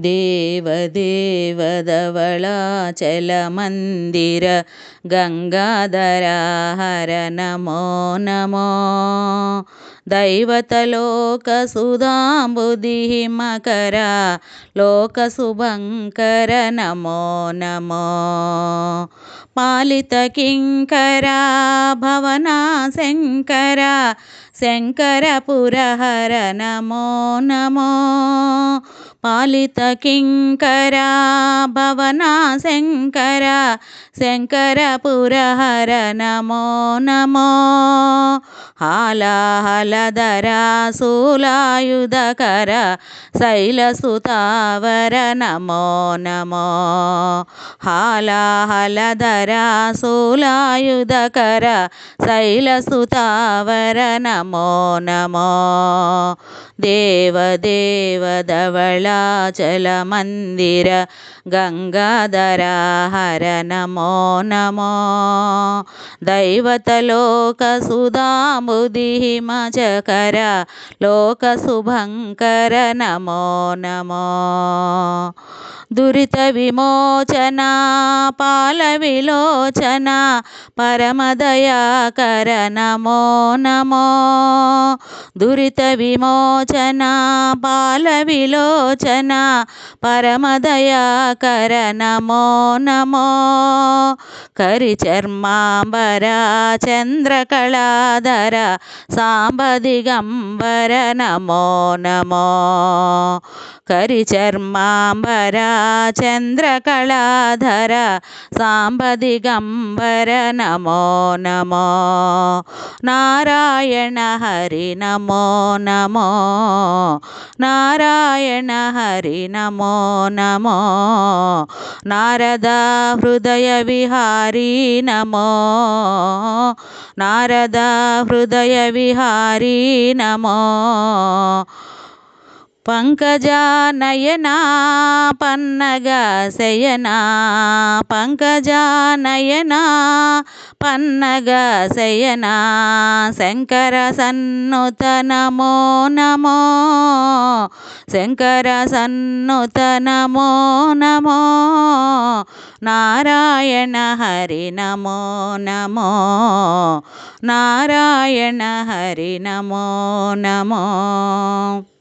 దేవదేవధవళాచలమందిర గంగాధర హర నమో. నమో దైవతలోకసుధాంబుధిమకర లోకశుభంకర నమో. నమో పాలిత కింకర భవనా శంకర శంకర పురహర నమో నమో పాలిత కింకర భవనా శంకర శంకర పురహర నమో నమో. హాలాహలధర శూలాయుధకర శైలసుతావర నమో నమో హాలాహలధర శూలాయుధకర శైలసుతావర నమో నమో. దేవదేవధవళాచలమందిర గంగాధర హర దురిత విమోచన పాల విలోచన పరమదయాకర నమో నమో. దురిత విమోచన పాల విలోచన పరమదయాకర నమో నమో. కరిచర్మాంబర చంద్రకళాధర సాంబదిగంబర నమో నమో. కరిచర్మాంబర చంద్రకళాధర సాంబదిగంబర నమో నమో. నారాయణ హరి నమో నమో. నారాయణ హరి నమో నమో. నారద హృదయ విహారీ నమో. నారద హృదయ విహారీ నమో. పంకజానయనా పన్నగ శయనా పంకజానయనా పన్నగ శయనా శంకర సన్నుత నమో నమో శంకర సన్నుత నమో నమో నారాయణ హరి నమో నమో నారాయణ హరి నమో నమో.